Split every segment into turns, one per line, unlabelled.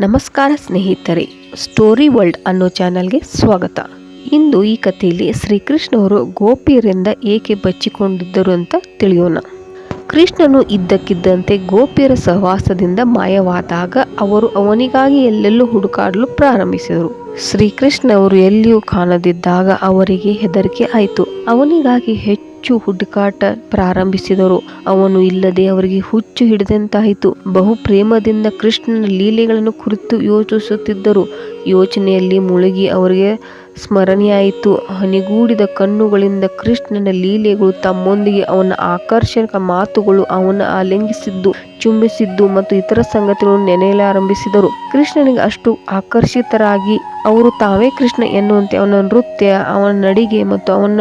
ನಮಸ್ಕಾರ ಸ್ನೇಹಿತರೆ, story world ಅನ್ನೋ ಚಾನಲ್ಗೆ ಸ್ವಾಗತ. ಇಂದು ಈ ಕಥೆಯಲ್ಲಿ ಶ್ರೀಕೃಷ್ಣವರು ಗೋಪಿಯರಿಂದ ಏಕೆ ಬಚ್ಚಿಕೊಂಡಿದ್ದರು ಅಂತ ತಿಳಿಯೋಣ. ಕೃಷ್ಣನು ಇದ್ದಕ್ಕಿದ್ದಂತೆ ಗೋಪಿಯರ ಸಹವಾಸದಿಂದ ಮಾಯವಾದಾಗ ಅವರು ಅವನಿಗಾಗಿ ಎಲ್ಲೆಲ್ಲೂ ಹುಡುಕಾಡಲು ಪ್ರಾರಂಭಿಸಿದರು. ಶ್ರೀಕೃಷ್ಣ ಅವರು ಎಲ್ಲಿಯೂ ಕಾಣದಿದ್ದಾಗ ಅವರಿಗೆ ಹೆದರಿಕೆ ಆಯಿತು. ಅವನಿಗಾಗಿ ಹೆಚ್ಚು ಹುಡುಕಾಟ ಪ್ರಾರಂಭಿಸಿದರು. ಅವನು ಇಲ್ಲದೆ ಅವರಿಗೆ ಹುಚ್ಚು ಹಿಡಿದಂತಾಯಿತು. ಬಹು ಪ್ರೇಮದಿಂದ ಕೃಷ್ಣನ ಲೀಲೆಗಳನ್ನು ಕುರಿತು ಯೋಚಿಸುತ್ತಿದ್ದರು. ಯೋಚನೆಯಲ್ಲಿ ಮುಳುಗಿ ಅವರಿಗೆ ಸ್ಮರಣೆಯಾಯಿತು. ಹನಿಗೂಡಿದ ಕಣ್ಣುಗಳಿಂದ ಕೃಷ್ಣನ ಲೀಲೆಗಳು ತಮ್ಮೊಂದಿಗೆ ಅವನ ಆಕರ್ಷಕ ಮಾತುಗಳು ಅವನ ಆಲಿಂಗಿಸಿದ್ದು, ಚುಂಬಿಸಿದ್ದು ಮತ್ತು ಇತರ ಸಂಗತಿಗಳನ್ನು ನೆನೆಯಲಾರಂಭಿಸಿದರು. ಕೃಷ್ಣನಿಗೆ ಅಷ್ಟು ಆಕರ್ಷಿತರಾಗಿ ಅವರು ತಾವೇ ಕೃಷ್ಣ ಎನ್ನುವಂತೆ ಅವನ ನೃತ್ಯ, ಅವನ ನಡಿಗೆ ಮತ್ತು ಅವನ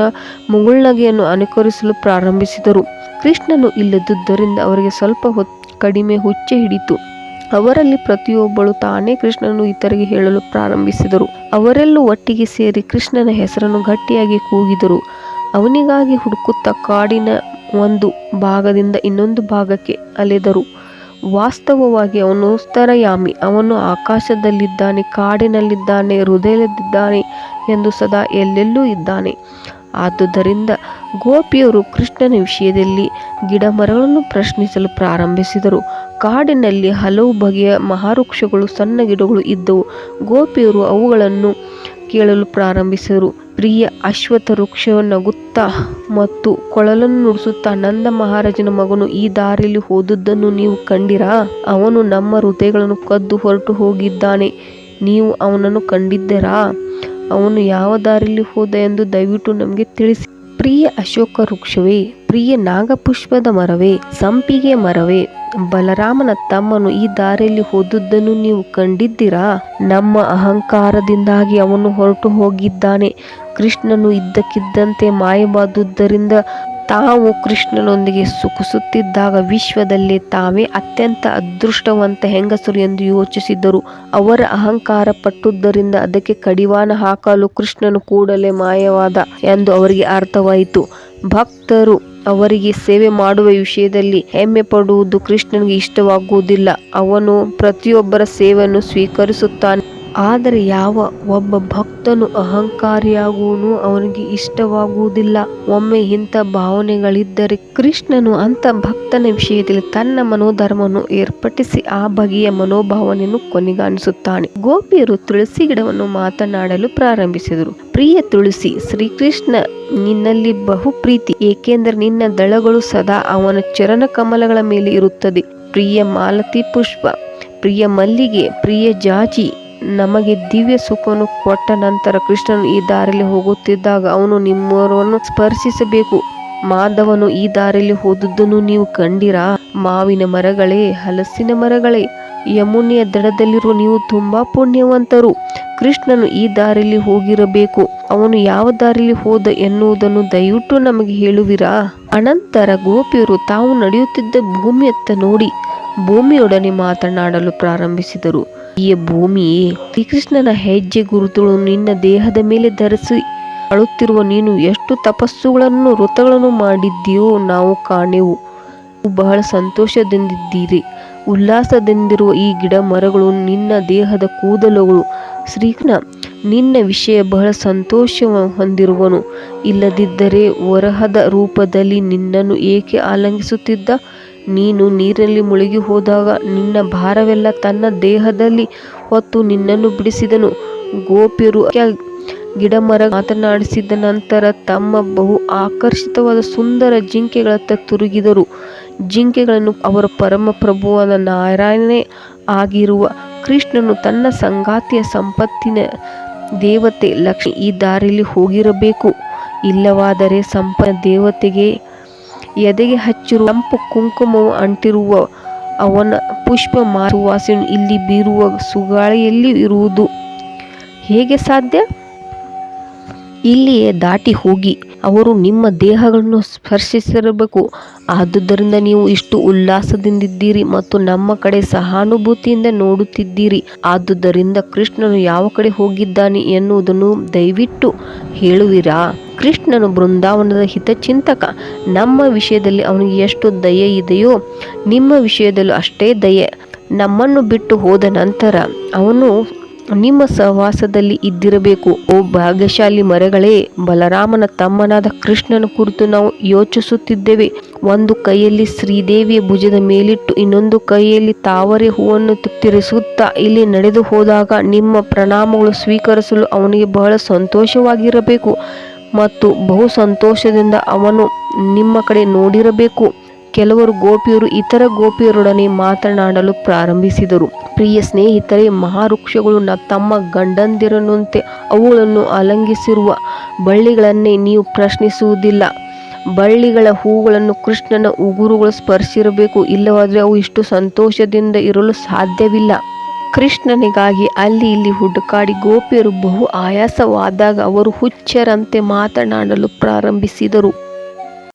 ಮುಗುಳ್ನಗೆಯನ್ನು ಅನುಕರಿಸಲು ಪ್ರಾರಂಭಿಸಿದರು. ಕೃಷ್ಣನು ಇಲ್ಲದಿದ್ದರಿಂದ ಅವರಿಗೆ ಸ್ವಲ್ಪ ಹೊತ್ತು ಕಡಿಮೆ ಹುಚ್ಚೆ ಹಿಡಿತು ಅವರಲ್ಲಿ ಪ್ರತಿಯೊಬ್ಬಳು ತಾನೇ ಕೃಷ್ಣನು ಇತರಿಗೆ ಹೇಳಲು ಪ್ರಾರಂಭಿಸಿದರು. ಅವರೆಲ್ಲೂ ಒಟ್ಟಿಗೆ ಸೇರಿ ಕೃಷ್ಣನ ಹೆಸರನ್ನು ಗಟ್ಟಿಯಾಗಿ ಕೂಗಿದರು. ಅವನಿಗಾಗಿ ಹುಡುಕುತ್ತಾ ಕಾಡಿನ ಒಂದು ಭಾಗದಿಂದ ಇನ್ನೊಂದು ಭಾಗಕ್ಕೆ ಅಲೆದರು. ವಾಸ್ತವವಾಗಿ ಅವನು ಸ್ತರಯಾಮಿ ಅವನು ಆಕಾಶದಲ್ಲಿದ್ದಾನೆ, ಕಾಡಿನಲ್ಲಿದ್ದಾನೆ, ಹೃದಯದಲ್ಲಿದ್ದಾನೆ ಎಂದು ಸದಾ ಎಲ್ಲೆಲ್ಲೂ ಇದ್ದಾನೆ. ಆದುದರಿಂದ ಗೋಪಿಯರು ಕೃಷ್ಣನ ವಿಷಯದಲ್ಲಿ ಗಿಡಮರಗಳನ್ನು ಪ್ರಶ್ನಿಸಲು ಪ್ರಾರಂಭಿಸಿದರು. ಕಾಡಿನಲ್ಲಿ ಹಲವು ಬಗೆಯ ಮಹಾವೃಕ್ಷಗಳು, ಸಣ್ಣ ಗಿಡಗಳು ಇದ್ದವು. ಗೋಪಿಯರು ಅವುಗಳನ್ನು ಕೇಳಲು ಪ್ರಾರಂಭಿಸಿದರು. ಪ್ರಿಯ ಅಶ್ವಥ ವೃಕ್ಷವನ್ನಗುತ್ತಾ ನಗುತ್ತಾ ಮತ್ತು ಕೊಳಲನ್ನು ನುಡಿಸುತ್ತಾ ನಂದ ಮಹಾರಾಜನ ಮಗನು ಈ ದಾರಿಯಲ್ಲಿ ಹೋದದ್ದನ್ನು ನೀವು ಕಂಡಿರಾ? ಅವನು ನಮ್ಮ ಹೃದಯಗಳನ್ನು ಕದ್ದು ಹೊರಟು ಹೋಗಿದ್ದಾನೆ. ನೀವು ಅವನನ್ನು ಕಂಡಿದ್ದೀರಾ? ಅವನು ಯಾವ ದಾರಿಯಲ್ಲಿ ಹೋದ ಎಂದು ದಯವಿಟ್ಟು ನಮಗೆ ತಿಳಿಸಿ. ಪ್ರಿಯ ಅಶೋಕ ವೃಕ್ಷವೇ, ಪ್ರಿಯ ನಾಗಪುಷ್ಪದ ಮರವೇ, ಸಂಪಿಗೆ ಮರವೇ ಬಲರಾಮನ ತಮ್ಮನು ಈ ದಾರಿಯಲ್ಲಿ ಹೋದದ್ದನ್ನು ನೀವು ಕಂಡಿದ್ದೀರಾ? ನಮ್ಮ ಅಹಂಕಾರದಿಂದಾಗಿ ಅವನು ಹೊರಟು ಹೋಗಿದ್ದಾನೆ. ಕೃಷ್ಣನು ಇದ್ದಕ್ಕಿದ್ದಂತೆ ಮಾಯವಾದುದರಿಂದ ತಾವು ಕೃಷ್ಣನೊಂದಿಗೆ ಸುಖಿಸುತ್ತಿದ್ದಾಗ ವಿಶ್ವದಲ್ಲಿ ತಾವೇ ಅತ್ಯಂತ ಅದೃಷ್ಟವಂತ ಹೆಂಗಸರು ಎಂದು ಯೋಚಿಸಿದ್ದರು ಅವರ ಅಹಂಕಾರ ಪಟ್ಟುದರಿಂದ ಅದಕ್ಕೆ ಕಡಿವಾಣ ಹಾಕಲು ಕೃಷ್ಣನು ಕೂಡಲೇ ಮಾಯವಾದ ಎಂದು ಅವರಿಗೆ ಅರ್ಥವಾಯಿತು. ಭಕ್ತರು ಅವರಿಗೆ ಸೇವೆ ಮಾಡುವ ವಿಷಯದಲ್ಲಿ ಹೆಮ್ಮೆ ಪಡುವುದು ಕೃಷ್ಣನಿಗೆ ಇಷ್ಟವಾಗುವುದಿಲ್ಲ. ಅವನು ಪ್ರತಿಯೊಬ್ಬರ ಸೇವೆಯನ್ನು ಸ್ವೀಕರಿಸುತ್ತಾನೆ. ಆದರೆ ಯಾವ ಒಬ್ಬ ಭಕ್ತನು ಅಹಂಕಾರಿಯಾಗುವನು ಅವನಿಗೆ ಇಷ್ಟವಾಗುವುದಿಲ್ಲ. ಒಮ್ಮೆ ಇಂಥ ಭಾವನೆಗಳಿದ್ದರೆ ಕೃಷ್ಣನು ಅಂತ ಭಕ್ತನ ವಿಷಯದಲ್ಲಿ ತನ್ನ ಮನೋಧರ್ಮವನ್ನು ಏರ್ಪಡಿಸಿ ಆ ಬಗೆಯ ಮನೋಭಾವನೆಯನ್ನು ಕೊನೆಗಾಣಿಸುತ್ತಾನೆ. ಗೋಪಿಯರು ತುಳಸಿ ಗಿಡವನ್ನು ಮಾತನಾಡಲು ಪ್ರಾರಂಭಿಸಿದರು. ಪ್ರಿಯ ತುಳಸಿ, ಶ್ರೀಕೃಷ್ಣ ನಿನ್ನಲ್ಲಿ ಬಹು ಪ್ರೀತಿ, ಏಕೆಂದರೆ ನಿನ್ನ ದಳಗಳು ಸದಾ ಅವನ ಚರಣ ಕಮಲಗಳ ಮೇಲೆ ಇರುತ್ತದೆ. ಪ್ರಿಯ ಮಾಲತಿ ಪುಷ್ಪ, ಪ್ರಿಯ ಮಲ್ಲಿಗೆ, ಪ್ರಿಯ ಜಾಜಿ ನಮಗೆ ದಿವ್ಯ ಸುಖವನ್ನು ಕೊಟ್ಟ ನಂತರ ಕೃಷ್ಣನು ಈ ದಾರಿಯಲ್ಲಿ ಹೋಗುತ್ತಿದ್ದಾಗ ಅವನು ನಿಮ್ಮವರನ್ನು ಸ್ಪರ್ಶಿಸಬೇಕು. ಮಾಧವನು ಈ ದಾರಿಯಲ್ಲಿ ಹೋದದ್ದನ್ನು ನೀವು ಕಂಡಿರಾ? ಮಾವಿನ ಮರಗಳೇ, ಹಲಸಿನ ಮರಗಳೇ, ಯಮುನೆಯ ದಡದಲ್ಲಿರುವ ನೀವು ತುಂಬಾ ಪುಣ್ಯವಂತರು. ಕೃಷ್ಣನು ಈ ದಾರಿಯಲ್ಲಿ ಹೋಗಿರಬೇಕು. ಅವನು ಯಾವ ದಾರಿಯಲ್ಲಿ ಹೋದ ಎನ್ನುವುದನ್ನು ದಯವಿಟ್ಟು ನಮಗೆ ಹೇಳುವಿರಾ? ಅನಂತರ ಗೋಪಿಯರು ತಾವು ನಡೆಯುತ್ತಿದ್ದ ಭೂಮಿಯತ್ತ ನೋಡಿ ಭೂಮಿಯೊಡನೆ ಮಾತನಾಡಲು ಪ್ರಾರಂಭಿಸಿದರು. ಈ ಭೂಮಿಯೇ ಶ್ರೀಕೃಷ್ಣನ ಹೆಜ್ಜೆ ಗುರುತುಗಳು ನಿನ್ನ ದೇಹದ ಮೇಲೆ ಧರಿಸಿ ಅಳುತ್ತಿರುವ ನೀನು ಎಷ್ಟು ತಪಸ್ಸುಗಳನ್ನು ವ್ರತಗಳನ್ನು ಮಾಡಿದ್ದೀಯೋ ನಾವು ಕಾಣೆವು. ಬಹಳ ಸಂತೋಷದಿಂದಿದ್ದೀರಿ. ಉಲ್ಲಾಸದಿಂದಿರುವ ಈ ಗಿಡ ಮರಗಳು ನಿನ್ನ ದೇಹದ ಕೂದಲುಗಳು. ಶ್ರೀಕೃಷ್ಣ, ನಿನ್ನ ವಿಷಯ ಬಹಳ ಸಂತೋಷ ಹೊಂದಿರುವನು. ಇಲ್ಲದಿದ್ದರೆ ವರಹದ ರೂಪದಲ್ಲಿ ನಿನ್ನನ್ನು ಏಕೆ ಆಲಂಗಿಸುತ್ತಿದ್ದ? ನೀನು ನೀರಲ್ಲಿ ಮುಳುಗಿ ಹೋದಾಗ ನಿನ್ನ ಭಾರವೆಲ್ಲ ತನ್ನ ದೇಹದಲ್ಲಿ ಹೊತ್ತು ನಿನ್ನನ್ನು ಬಿಡಿಸಿದನು. ಗೋಪಿಯರು ಗಿಡ ಮರ ಮಾತನಾಡಿಸಿದ ನಂತರ ತಮ್ಮ ಬಹು ಆಕರ್ಷಿತವಾದ ಸುಂದರ ಜಿಂಕೆಗಳತ್ತ ತಿರುಗಿದರು. ಜಿಂಕೆಗಳನ್ನು ಅವರ ಪರಮ ಪ್ರಭುವಾದ ನಾರಾಯಣನೇ ಆಗಿರುವ ಕೃಷ್ಣನು ತನ್ನ ಸಂಗಾತಿಯ ಸಂಪತ್ತಿನ ದೇವತೆ ಲಕ್ಷ್ಮಿ ಈ ದಾರಿಯಲ್ಲಿ ಹೋಗಿರಬೇಕು. ಇಲ್ಲವಾದರೆ ಸಂಪ ದೇವತೆಗೆ ಎದೆಗೆ ಹಚ್ಚಿರುವ ಕೆಂಪು ಕುಂಕುಮವು ಅಂಟಿರುವ ಅವನ ಪುಷ್ಪ ಮಾರುವಾಸನೆ ಇಲ್ಲಿ ಬೀರುವ ಸುಗಾಳಿಯಲ್ಲಿ ಇರುವುದು. ಹೇಗೆ ಸಾಧ್ಯ? ಇಲ್ಲಿಯೇ ದಾಟಿ ಹೋಗಿ. ಅವರು ನಿಮ್ಮ ದೇಹಗಳನ್ನು ಸ್ಪರ್ಶಿಸಿರಬೇಕು. ಆದುದರಿಂದ ನೀವು ಇಷ್ಟು ಉಲ್ಲಾಸದಿಂದಿದ್ದೀರಿ ಮತ್ತು ನಮ್ಮ ಕಡೆ ಸಹಾನುಭೂತಿಯಿಂದ ನೋಡುತ್ತಿದ್ದೀರಿ. ಆದುದರಿಂದ ಕೃಷ್ಣನು ಯಾವ ಕಡೆ ಹೋಗಿದ್ದಾನೆ ಎನ್ನುವುದನ್ನು ದಯವಿಟ್ಟು ಹೇಳುವಿರಾ? ಕೃಷ್ಣನು ಬೃಂದಾವನದ ಹಿತಚಿಂತಕ. ನಮ್ಮ ವಿಷಯದಲ್ಲಿ ಅವನಿಗೆ ಎಷ್ಟು ದಯೆ ಇದೆಯೋ, ನಿಮ್ಮ ವಿಷಯದಲ್ಲೂ ಅಷ್ಟೇ ದಯೆ. ನಮ್ಮನ್ನು ಬಿಟ್ಟು ಹೋದ ನಂತರ ಅವನು ನಿಮ್ಮ ಸಹವಾಸದಲ್ಲಿ ಇದ್ದಿರಬೇಕು. ಓ ಭಾಗ್ಯಶಾಲಿ ಮರಗಳೇ, ಬಲರಾಮನ ತಮ್ಮನಾದ ಕೃಷ್ಣನ ಕುರಿತು ನಾವು ಯೋಚಿಸುತ್ತಿದ್ದೇವೆ. ಒಂದು ಕೈಯಲ್ಲಿ ಶ್ರೀದೇವಿಯ ಭುಜದ ಮೇಲಿಟ್ಟು ಇನ್ನೊಂದು ಕೈಯಲ್ಲಿ ತಾವರೆ ಹೂವನ್ನು ತಿರಿಸುತ್ತಾ ಇಲ್ಲಿ ನಡೆದು ಹೋದಾಗ ನಿಮ್ಮ ಪ್ರಣಾಮಗಳು ಸ್ವೀಕರಿಸಲು ಅವನಿಗೆ ಬಹಳ ಸಂತೋಷವಾಗಿರಬೇಕು. ಮತ್ತು ಬಹು ಸಂತೋಷದಿಂದ ಅವನು ನಿಮ್ಮ ಕಡೆ ನೋಡಿರಬೇಕು. ಕೆಲವರು ಗೋಪಿಯರು ಇತರ ಗೋಪಿಯರೊಡನೆ ಮಾತನಾಡಲು ಪ್ರಾರಂಭಿಸಿದರು. ಪ್ರಿಯ ಸ್ನೇಹಿತರೇ ಮಹಾವೃಕ್ಷಗಳು ತಮ್ಮ ಗಂಡಂದಿರನಂತೆ ಅವುಗಳನ್ನು ಅಲಂಗಿಸಿರುವ ಬಳ್ಳಿಗಳನ್ನೇ ನೀವು ಪ್ರಶ್ನಿಸುವುದಿಲ್ಲ. ಬಳ್ಳಿಗಳ ಹೂಗಳನ್ನು ಕೃಷ್ಣನ ಉಗುರುಗಳು ಸ್ಪರ್ಶಿರಬೇಕು. ಇಲ್ಲವಾದರೆ ಅವು ಇಷ್ಟು ಸಂತೋಷದಿಂದ ಇರಲು ಸಾಧ್ಯವಿಲ್ಲ. ಕೃಷ್ಣನಿಗಾಗಿ ಅಲ್ಲಿ ಇಲ್ಲಿ ಹುಡುಕಾಡಿ ಗೋಪಿಯರು ಬಹು ಆಯಾಸವಾದಾಗ ಅವರು ಹುಚ್ಚರಂತೆ ಮಾತನಾಡಲು ಪ್ರಾರಂಭಿಸಿದರು.